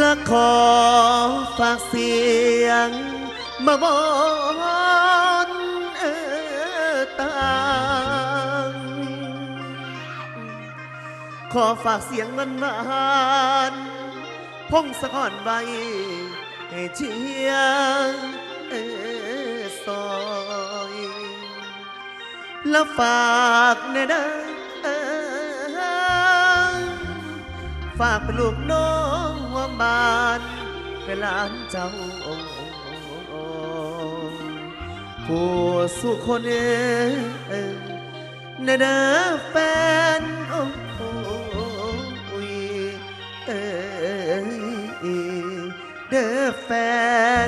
ละขอฝากเสียง มาบอนเออตางขอฝากเสียงมันมานพงสะก่อนไว้ให้เชียงเออซอยแล้วฝากเนเด้อเออฝากเป็นลูกน้อง บานเป็นหลานเจ้าผู้สุคนเออเนเด้อแฟนโอ้ยเออเด้อแฟน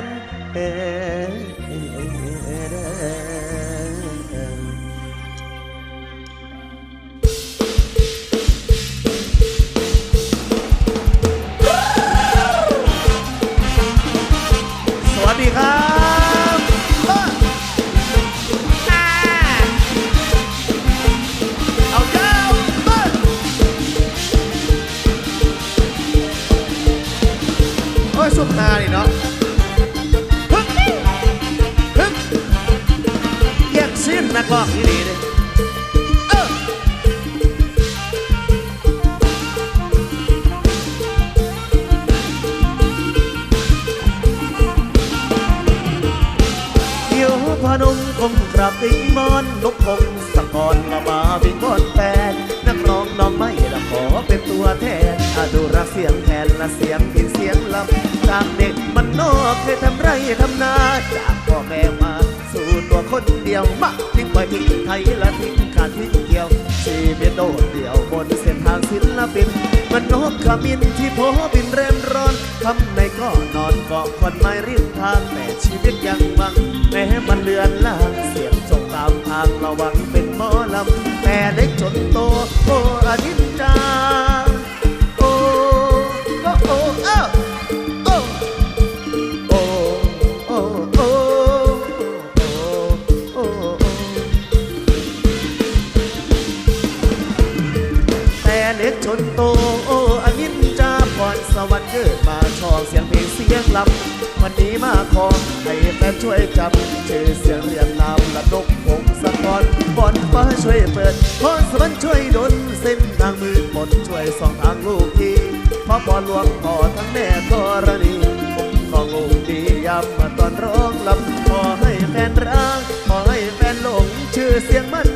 นักร้องที่ดีเดี๋ยวพนมคงกราบติงมอนนกคงสะกอนละมาบิงบนแฟนนักร้องน้องไม่ละขอเป็นตัวแทนอาดูรักเสียงแทนละเสียงพินเสียงลำจากเด็กมันนอกเคยทำไรทำนา คนเดียวมาทิ้งไปทิ้งไทยและทิ้งขาดทิ้งเกี่ยวชีวิตโดดเดี่ยวบนเส้นทางศิลปินมันนกขมินที่โพบินเร่มร้อนทำในก็นอนเกาะคนไม้ริมทางแต่ชีวิตยังหวังแม้มันเลือนลางเสียงจงตามทางระวังเป็น โตโอ้อนิจจาพรสวรรค์เกิดมาชองเสียงเพลงเสียงลำวันนี้มาขอให้แฟนช่วยจำชื่อเสียงเรียงนามและนกพงศกรบอนฟ้าช่วยเปิดพรสวรรค์ช่วยดลเส้นทางมืดมนช่วยส่องทางลูกทีเพราะบอลลวงพ่อทั้งแม่กรณีผมของลูกดียามมาตอนร้องลำขอให้แฟนรักขอให้แฟนหลงชื่อเสียงมัน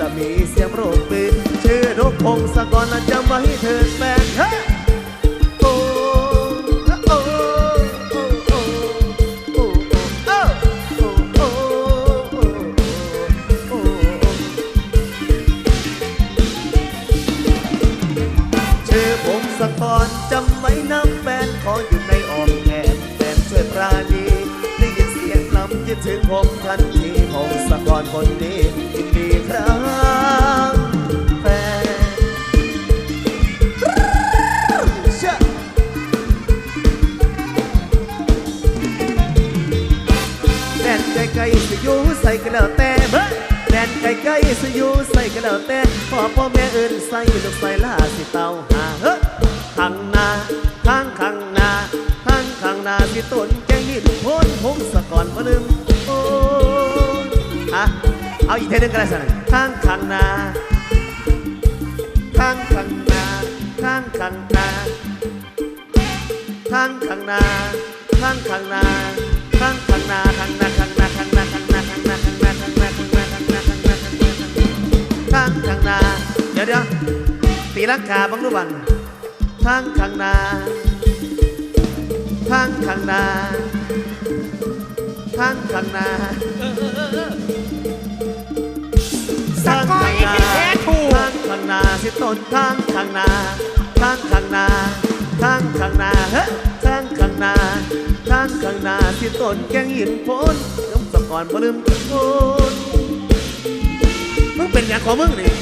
และมีเสียงโรคปืนชื่อนกพงศกรและจำไว้เถิดแฟน ถึงผมทันทีผมสะกอนคนนี้ยินดีครับแฟนชื่อแดนไกลๆสิอยู่ใส่กันแล้วแต่แดนไกลๆสิอยู่ใส่กันแล้วแต่พ่อพ่อแม่เอิ้นใส่ลูกใส่ลาสิเตา เอาอีกเทนึงก็ได้สิข้างข้างหน้าข้างข้างนาข้างข้างนาข้างข้างนาข้างข้างนาข้างข้างนาข้างข้างนาข้างนาข้างนาข้างนาข้างนาข้างนาข้างนาข้างนาข้างนาข้างนาข้างนาข้างข้างนาเดี๋ยวเดี๋ยวตีลังกาบังรูบันข้างข้างนาข้างข้างนาข้างข้างนา สิต้นทางข้างหน้าทางข้างหน้าทางข้างหน้าเฮ้ทางข้างหน้าทางข้างหน้าสิต้นแกงหินโพนยกสะก่อนบ่ลืมกันโพนมึงเป็นอย่างของมึงนี่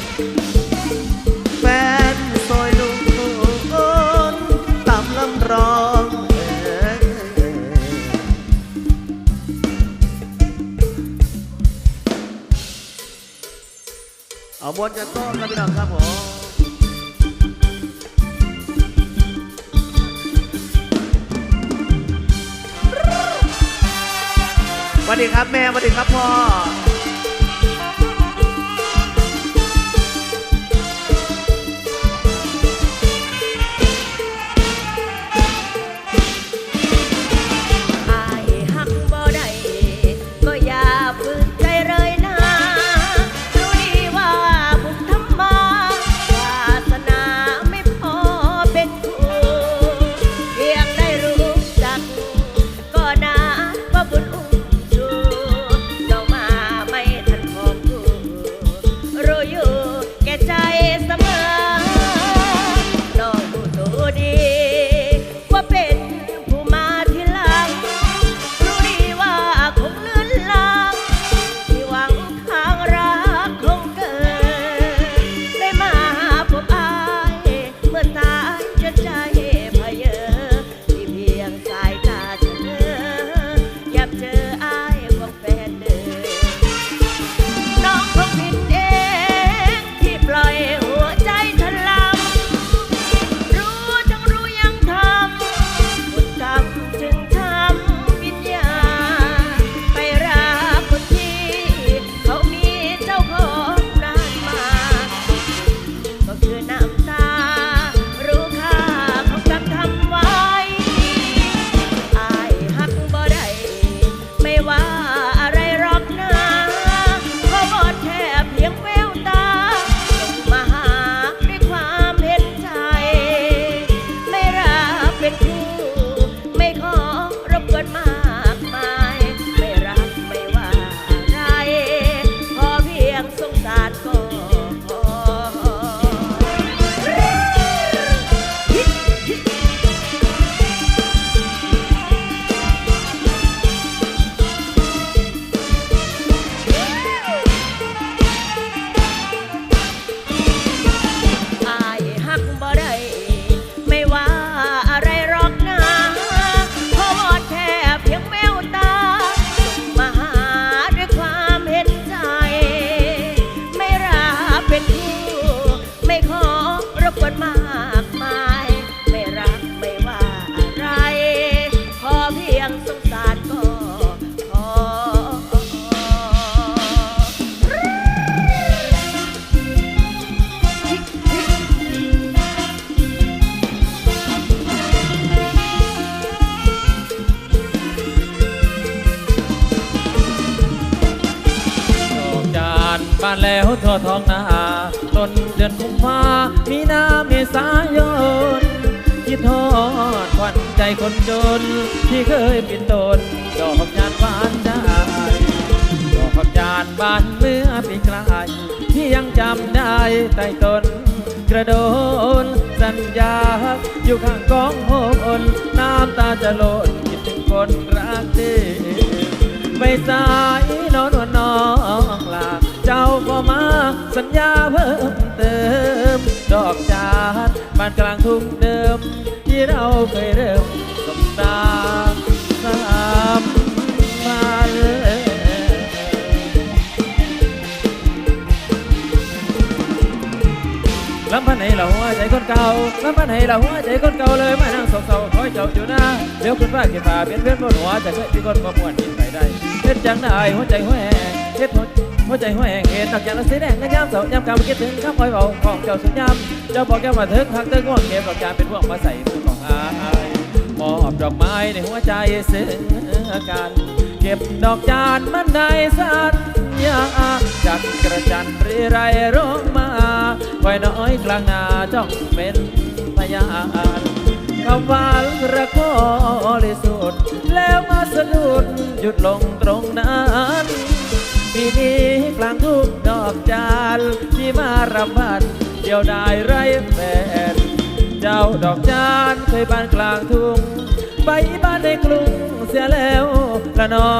แฟนซอย บวนกันต้นครับพี่น้องครับผมสวัสดีครับแม่สวัสดีครับพ่อ รบกวนมา บานแล้วทั่วท้องนาต้นเดือนกุมภามีนาเมษายนคิดทอดควันใจคนจน ที่เคยปินตนดอกจานบานได้ดอกจานบานเมื่อปีกลายที่ยังจำได้ใต้ต้นกระโดนสัญญา อยู่ข้างกองโหนน้ำตาจะหล่นคิดถึงคนรักดีไม่สายนอนวันน้องลา เจ้าก็มาสัญญาเพิ่มเติม ดอกจานบ้านกลางทุ่งเดิม ที่เราเคยเริ่มสบตาสามพันลำพันให้เราหัวใจคนเก่าลำพันให้เราหัวใจคนเก่าเลยมานั่งโศกเศร้าคอยเจ้าอยู่หน้าเดี๋ยวคุณว่าเก็บผ้าเปลี่ยนเพื่อนบนหัวจะเคยที่คนประมวลกินไปได้เฮ็ดจังได้หัวใจหัวแหงเฮ็ดหัว หัวใจหัวแหงเห็นดอกจันทร์สีแดงในยามเสาร์ยามกำคิดถึงคำคอยเบาของเจ้าสุดยามเจ้าบอกแกมาถึงหักเตึงง่วงเก็บดอกจานเป็นพวกมาใส่มือของอายมอบดอกไม้ในหัวใจซึ้งกันเก็บดอกจานมันได้สัญญาจากกระจันรีไรร้องมาไว้น้อยกลางนาจ้องเป็นพยานคำว่ารักก็เลสุดแล้วมาสะดุดหยุดลงตรงนั้น ปีนี้กลางทุ่งดอกจานที่มารำพันเดียวได้ไรแฟนเจ้าดอกจานเคยบานกลางทุ่งไปบ้านในกรุงเสียแล้วละนอ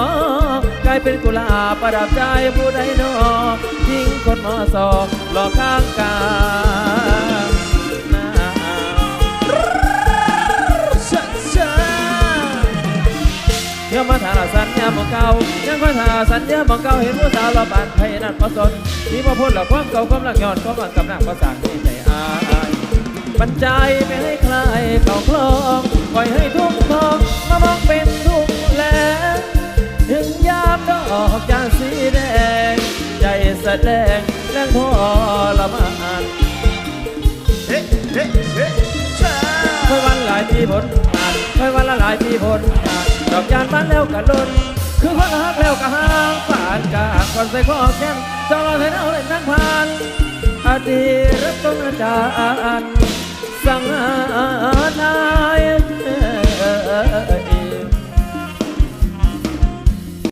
กลายเป็นกุหลาบประดับใจผู้ใดนอทิ้งคนมอสอหลอกข้างกาย มาถาสัญญาหมองเก่ายังคอยถาสัญญาหมองเก่าเห็นผู้สาวเราบานไทยนั่นพอสนที่พอพูดหลักความเก่าความหลักย้อนความหลังกำลังภาษาที่ใจอายบรรจัยไม่ให้ใครเข้าคลองปล่อยให้ทุ่งทองมามองเป็นทุ่งแลงถึงยามดอกจานสีแดง ใจแสดงแรงพอละมานเฮ้เฮ้เฮ้ชาค่อยวันหลายปีผลผ่านค่อยวันละหลายปีผลผ่าน อกยานบ้านแล้วก็ล้นคือคนหักแล้วก็ห่างผ่านกางก่อนใส่ข้อแข้งจองเราให้เอาเล่นนั่งผ่านอดีตรับต้องอาจารย์สั่งนาย